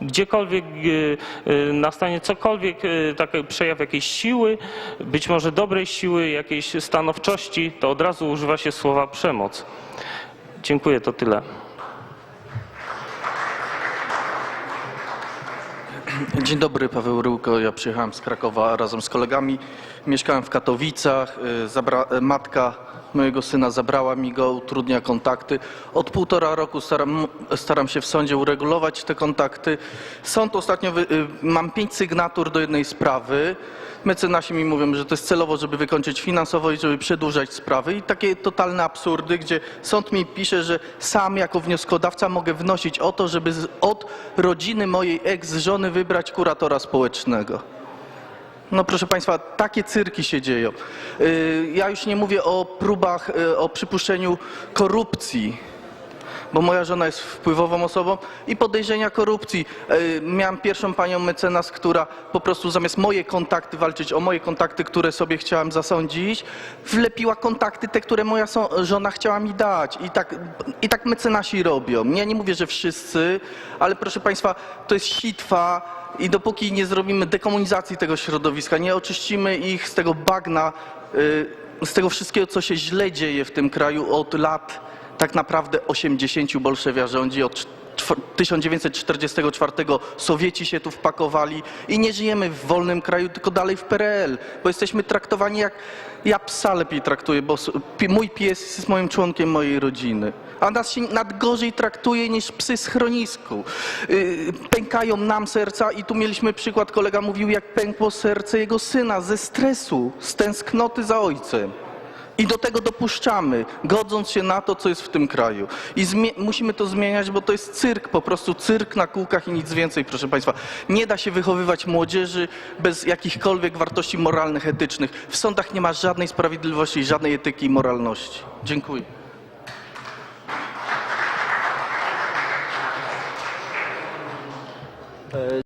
gdziekolwiek e, e, nastanie cokolwiek, e, taki przejaw jakiejś siły, być może dobrej siły, jakiejś stanowczości, to od razu używa się słowa przemoc. Dziękuję, to tyle. Dzień dobry, Paweł Ryłko. Ja przyjechałem z Krakowa razem z kolegami. Mieszkałem w Katowicach. Y, Zabra- y, matka mojego syna zabrała mi go, utrudnia kontakty. Od półtora roku staram, staram się w sądzie uregulować te kontakty. Sąd ostatnio, wy, y, mam pięć sygnatur do jednej sprawy. Mecenasi mi mówią, że to jest celowo, żeby wykończyć finansowo i żeby przedłużać sprawy. I takie totalne absurdy, gdzie sąd mi pisze, że sam jako wnioskodawca mogę wnosić o to, żeby od rodziny mojej ex-żony wybrać kuratora społecznego. No proszę Państwa, takie cyrki się dzieją. Yy, Ja już nie mówię o próbach, yy, o przypuszczeniu korupcji, bo moja żona jest wpływową osobą i podejrzenia korupcji. Yy, Miałem pierwszą panią mecenas, która po prostu zamiast moje kontakty walczyć o moje kontakty, które sobie chciałem zasądzić, wlepiła kontakty te, które moja żona chciała mi dać. I tak, I tak mecenasi robią. Ja nie mówię, że wszyscy, ale proszę Państwa, to jest sitwa i dopóki nie zrobimy dekomunizacji tego środowiska, nie oczyścimy ich z tego bagna, y, z tego wszystkiego, co się źle dzieje w tym kraju od lat tak naprawdę 80 Bolszewia rządzi, od czw- 1944 Sowieci się tu wpakowali i nie żyjemy w wolnym kraju, tylko dalej w PRL, bo jesteśmy traktowani jak, ja psa lepiej traktuję, bo mój pies jest moim członkiem mojej rodziny, a nas się nad gorzej traktuje niż psy z chronisku. Yy, pękają nam serca i tu mieliśmy przykład, kolega mówił, jak pękło serce jego syna ze stresu, z tęsknoty za ojcem. I do tego dopuszczamy, godząc się na to, co jest w tym kraju. I musimy to zmieniać, bo to jest cyrk, po prostu cyrk na kółkach i nic więcej, proszę Państwa. Nie da się wychowywać młodzieży bez jakichkolwiek wartości moralnych, etycznych. W sądach nie ma żadnej sprawiedliwości, żadnej etyki i moralności. Dziękuję.